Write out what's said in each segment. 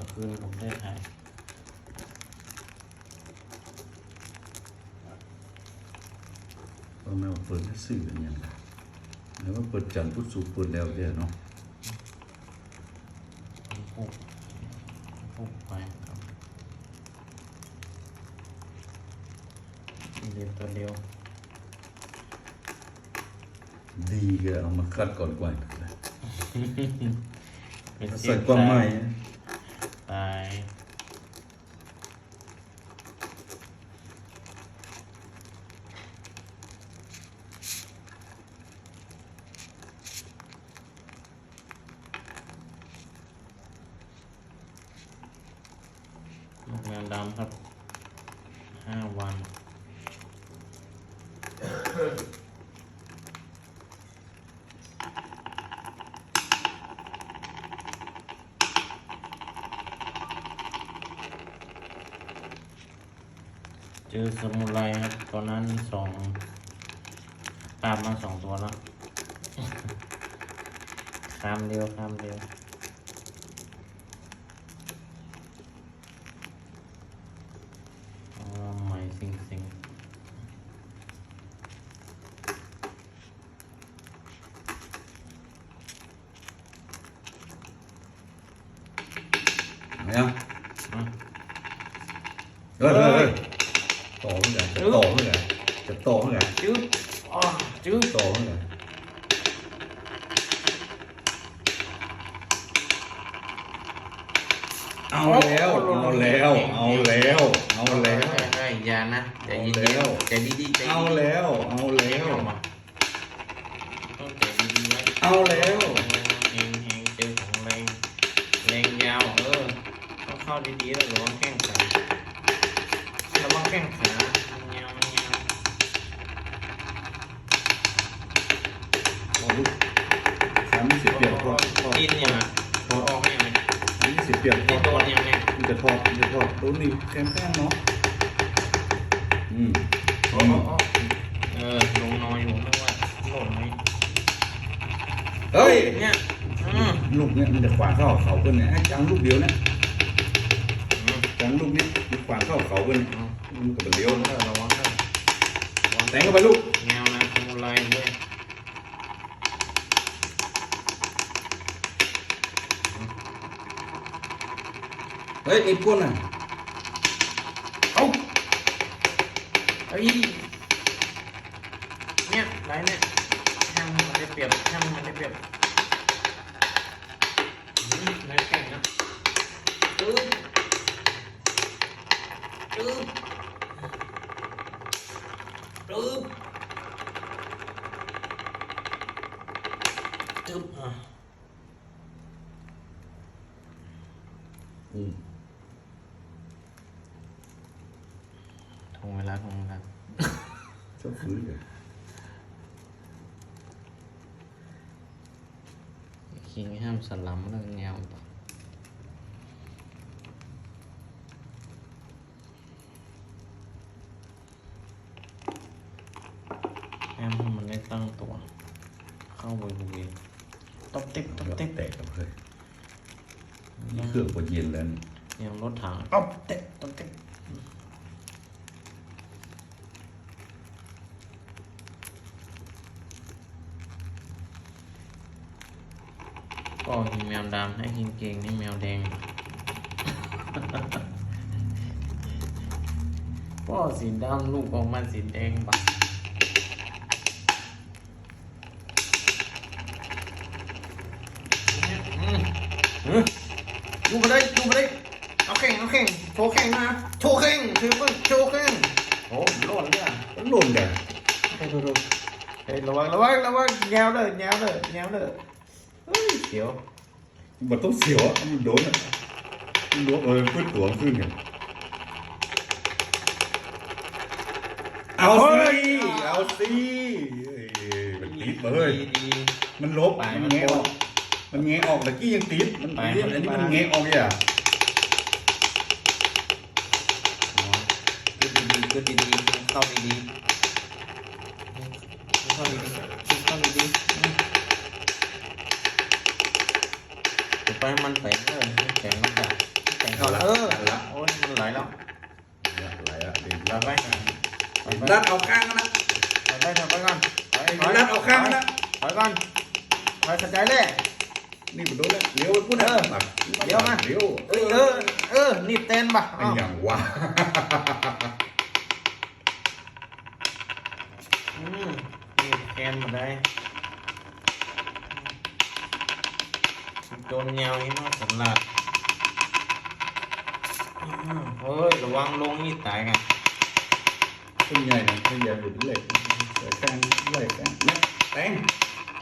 ก็คือผมได้ถ่ายว่าแม่ว่าเปิดให้ซื้อกันยังไงแล้วว่าเปิดจันทร์พุทธสุขเปิดแล้วเดียวเนาะพูดพูดไปครับเดียวตัวเดียว ดีก็เอามาคัดก่อนกว่าเป็นใส่ความหมาย ตายลูกแมวดำครับห้าวัน อสมุไรครับตอนนั้นสองตามมาสองตัวแล้วข้ามเร็วข้ามเร็วเอาใหม่สิงสิง เอายัง อะ เฮ้ยเฮ้ยเฮ้ยต่อเมื่อไหร่จะต่อเมื่อไหร่ จะต่อเมื่อไหร่จืดอ๋อจืดต่อเมื่อไหร่เอาแล้ว เอาแล้ว เอาแล้ว เอาแล้วเฮ้ยอย่านะใจเย็นเอาแล้วๆใจดีๆใจเอาแล้ว เอาแล้วต้องใจดีๆไว้เอาแล้วเฮงเฮงเจอของแรงแรงยาวเออต้องเข้าดีๆแล้วระวังแข้งขาระวังแข้งขา สิบเปลี่ยนพอพอดินเนี่ยนะพอออกให้ไหมสามสิบเปลี่ยนพดิอนโดนยังไงมันจะทอดมันจะทอดโดนนี่แข็งแข็งเนาะอืมอ๋ออ๋อเออลงนอยอยู่ไม่ว่าหล่นไหมเฮ้ยเนี่ยลูกเนี่ยมันจะขวางเข้าเขาเพิ่นเนี่ยให้จังลูกเดียวนะอืมจังลูกนี้มันขวางเข้าเขาเพิ่นเอามันก็เป็นเลี้ยววเด้อระวังเด้อระแทงเข้าไปลูกแนวนะสมุไรด้วยเฮ้ยไอ้พวกน่ะไรเนี่ยช่างมันได้เปรีย บช่างมันได้เปรียบอืมไรแข่งนะตึ๊บตึ๊บตึ๊บตึ๊บอะ อืม ทงเวลาทงเวลาชอบฟื้นเลยคิงห้ามสลัมเรื่องแนวต่อห้ามให้มันได้ตั้งตัว เข้าบริเวณตบติ๊บตบแล้วติ๊บแตกกับเลยนี่เครื่องปวดเย็นแล้วนี่ยังรถถังตบติ๊บตบติ๊บ ก็หินแมวดำให้หินเก่งให้แมวแดงพ่อสีดำลูกออกมาสีแดงปะดูมาได้ดูมาได้เอาแข่งเอาแข่งโชว์แข่งมาโชว์แข่งทริปเปิลโชว์แข่งโอ้โหล่นเลยอะมันหล่นกันเฮ้ยดูดูเฮ้ยระวังระวังระวังแนวเลยแนวเลยแนวเลยเฮ้ยเดี๋ยวมันต้อ งเสียวอะมันโดนอะมันโดนเออขึ้นตัวขึ้นกันเอาสิเอาสิเอ้ยมันติดมาเฮ้ยดีดีมันลบไปมันมันแงะโดอนอก มันแงะออกตะกี้ยังติดมันไปติดมันอันนี้ไปมันแงะออกเนี่ยก็ดีดีเข้าดีดีเข้าดีดีเข้า ไปมันแฝงเลยแฝงมันดับก่อนเออละโอ้ยมันไหลแล้วไหลละดีไหลไปไหลไปดัดเอาข้างนะถอยไปถอยไปก่อนถอยถอยดัดเอาข้างนะถอยก่อนถอยสนใจเลยนี่มันโดนแล้วเลี้ยวพูดนะเลี้ยวมาเลี้ยวเออเออเออนี่เต้นปะเป็นอย่างวะอืมนี่แคนมาได้ โดนแนวนี้มาสำลักอืมเฮ้ย ระวังลงนี่ตายกันเป็นใหญ่นะเป็นใหญ่หลุดเลยแข้งเลยแข้งเนี่ยแตง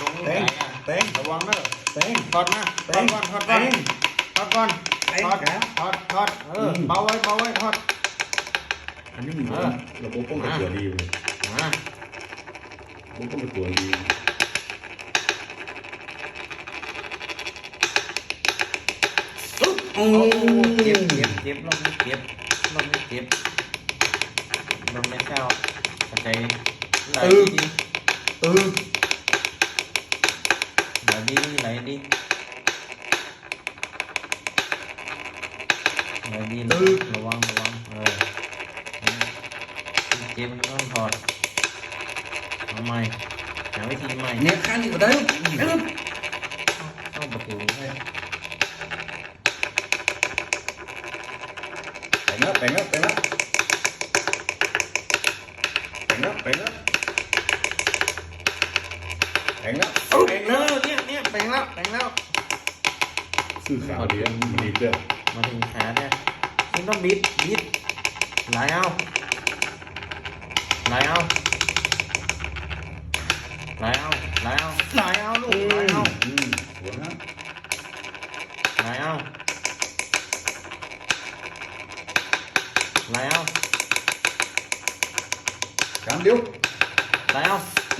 ลงนี่แตตางยกันแตงระวังเนอะแตงถอดมาถแตอดงก่อนถอดแตก่อนงถอดก่อนถอดแตงครับถอดถอดเอออมเบาไว้เบาไว้ถอดอันนี้มันระบบป้องกันตัวดีเลยมาระบบป้องกันตัวดี อึ๊บโอ้เจ็บเจ็บเจ็บลมนี่เจ็บลมนี่เจ็บลมไม่เข้าเข้าใจไหลดีเออไหลดีไหลดีไหลดีระวังระวังเออเจ็บต้องถอดเอาใหม่หาวิธีใหม่เนี่ยข้างนี้ก็ได้เออเข้าประตูให้ ไปแล้วไปแล้วไปแล้วไปแล้วไปแล้วไปแล้วเออเนี่ยเนี่ยแปลงแล้วแปลงแล้วซื้อขาวดีอะมันดีเด้อมาถึงขาเนี่ยคุณต้องบิดบิดไหลเอาไหลเอาไหลเอาไหลเอาไหลเอาลูกไหลเอาอืมหัวนะไหลเอา ไหลเอากามเดียวไหลเอา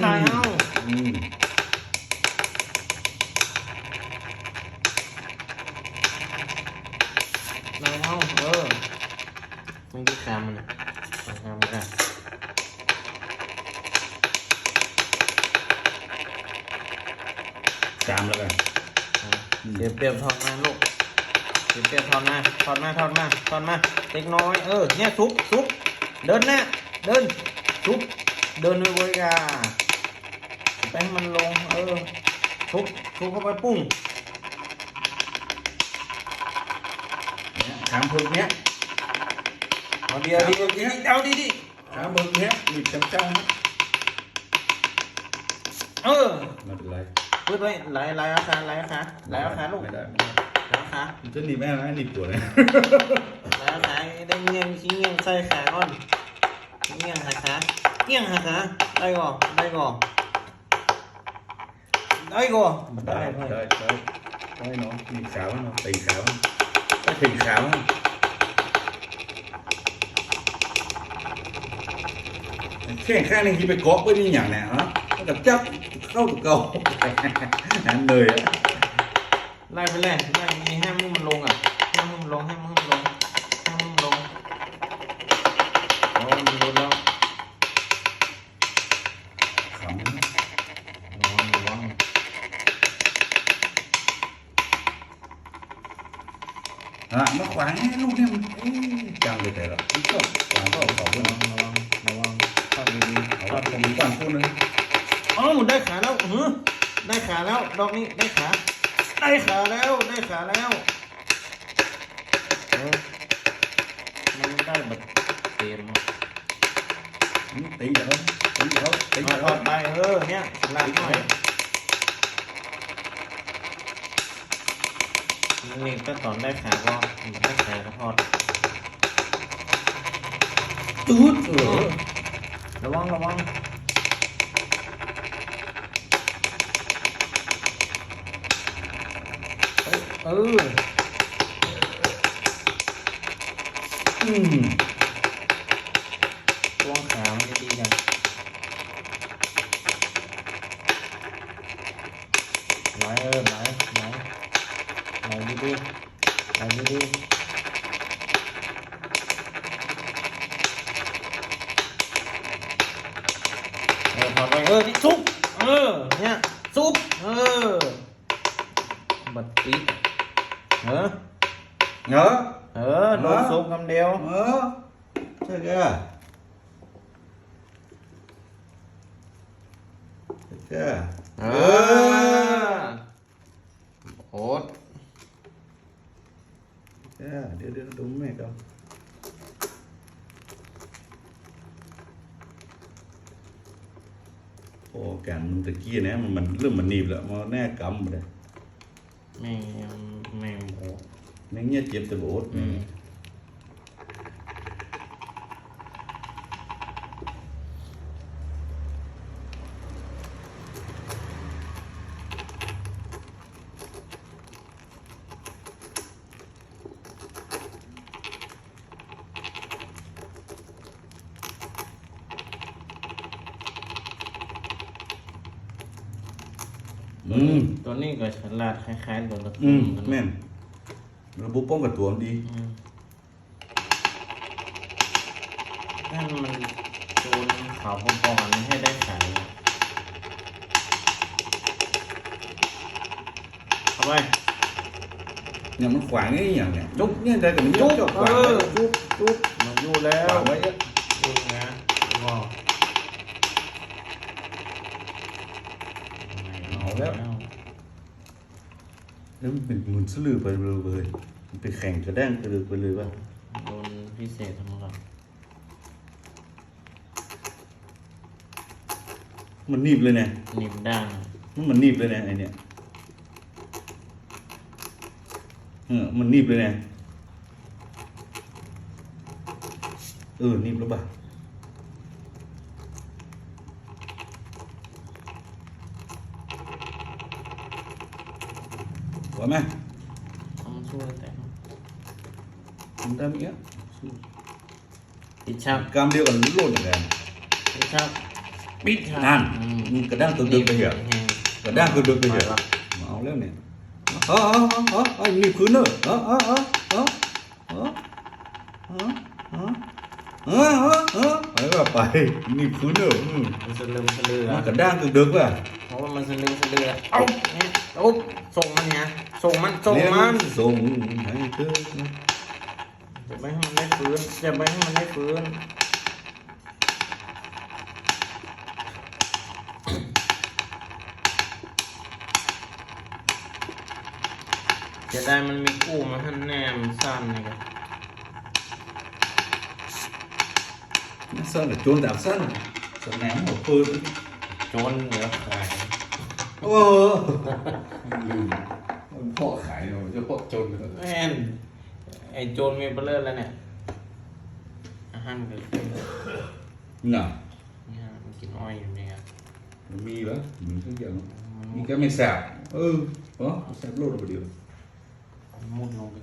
ไหลเอาอืมไหลเอาเออมึงที่ขามันอะขามันอะกามแล้วกันเปรียบเปรียบถอดมาลูก เปรียบเปรียบถอดมาถอดมาถอดมาถอดมาเล็กน้อยเออเนี่ยซุบซุบเดินหน้าเดินซุบเดินไปบริการไปให้มันลงเออทุบทุบเข้าไปปุ้งเนี่ยกามเพิ่งเนี้ยเอาดีเอาดีเอาดีเอาดีดีกามเพิ่งเนี้ยมีจังจังนะเออไม่เป็นไรพูดไว้ไหลไหลอาคารไหลอาคารไหลอาคารลูกไม่ไหลได้ ไม่ได้อาคารมันจะหนีบแม่นะหนีบตัวเนี่ยไหลอาคารได้เงี้ยงชี้เงี้ยงใส่ขาก่อนเงี้ยงหาขาเงี้ยงหาขาได้ก่อนได้ก่อนได้ก่อนมันได้ได้ได้เพื่อนได้ได้น้องหนีบขาวน้องตีขาวก็ตีขาวแข้งข้างนึงที่ไปเกาะไว้นี่อย่างเนี่ยฮะมันกับจับเข้าตัวเก่าอันเลยอะ ไล่ไปเลยไล่มีห้ามให้มันลงอะห้ามให้มันลงห้ามให้มันลงห้ามให้มันลงโอ้มันลดแล้วขำระวังระวังอะมาขวางให้ลูกเนี่ยมันเอ๊ะจังเลยแต่ละมันก็ขวางก็ขอบคุณระวังระวังระวังเข้าดีๆเอาเข้าผมดีก่อนพูดเลยๆเอ้าได้ขาแล้วเออได้ขาแล้วดอกนี้ได้ขา ได้ขาแล้วได้ขาแล้วเออมันได้แบบเต็มอะตีเดี๋ยวตีเดี๋ยวตีเอาเดี๋ยวทอดไปเออเนี่ยลากหน่อยนี่ก็ตอนได้ขาก็ได้ขาก็ทอดตูดเออระวังระวัง เอ้ยเอออืมช่วงขามันจะดีกันไหลเออไ nhớ nhớ nhớ đôi xuống ngâm đeo nhớ chơi kìa chưa à. ốt chưa đưa đưa đúng này đâu ô càng mình từ kia nè mà mình lúc mình nịp lại mà nè cầm rồi đấy แม่งแม่งหมู แม่งเงี้ยเจ็บแต่บดอืม อืมตัวนี้ก็ฉลาดคล้ายๆตัวตะอืมกันแม่นระบบป้องกันตัวมันดีอืมนั่นมันโจนขาวพอๆกันไม่ให้ได้ขายเอาไปอย่างมันขวางนี่อย่างเนี้ยจุ๊บเนี่ยได้กับมันจุ๊บจุ๊บขวางเอไว้อจุ๊บจุ๊บมันอยู่แล้ขววางไว้เยอะ ดูนะก็ เอา แล้วแล้วมันเป็นหมุนสลือไปเลยมันไปแข่งกระแด้งไปเลยไปเลยว่าโดนพิเศษทั้งหมดมันหนีบเลยเนี่ยหนิบด้านมันมันหนีบเลยเนี่ยไอเนี่ยเออมันหนีบเลยเนี่ยเออหนีบแล้วป่ะไหวไหม ทำช่วยแต่ มันได้ไหมเงี้ย ติดชัก กา มเดียวกันโลดอย่างเงี้ยติดชักปิดชักนั่นอืมมึงกระด้างตัวดึงไปเหรอแห้งกระด้างตั ว่ามันสลือสลือเอาเอาส่งมันเนี่ยส่งมันส่งมันส่งให้เธอจะไม่ให้มันได้ฟื้นจะไม่ให้มันได้ฟื้นจะได้มันมีกู้มาท่านแนมสั้นนะครับสั้นหรือจูนแบบสั้นสั้นามหัวปืนจนเหรอ ขายโอ้ลืมมันพ่อขายเราจะพ่อจนเลยแม่นไอ้โจรมีเบลเลอร์แล้วเนี่ยอาหารเกิดขึ้นน่ะเนี่ยมันกินอ้อยอยู่เนี่ยมันมีเหรอมีทุกอย่างมีแค่ไม่แสบเออเหรอแสบโลดไปเดียวมุดลงไป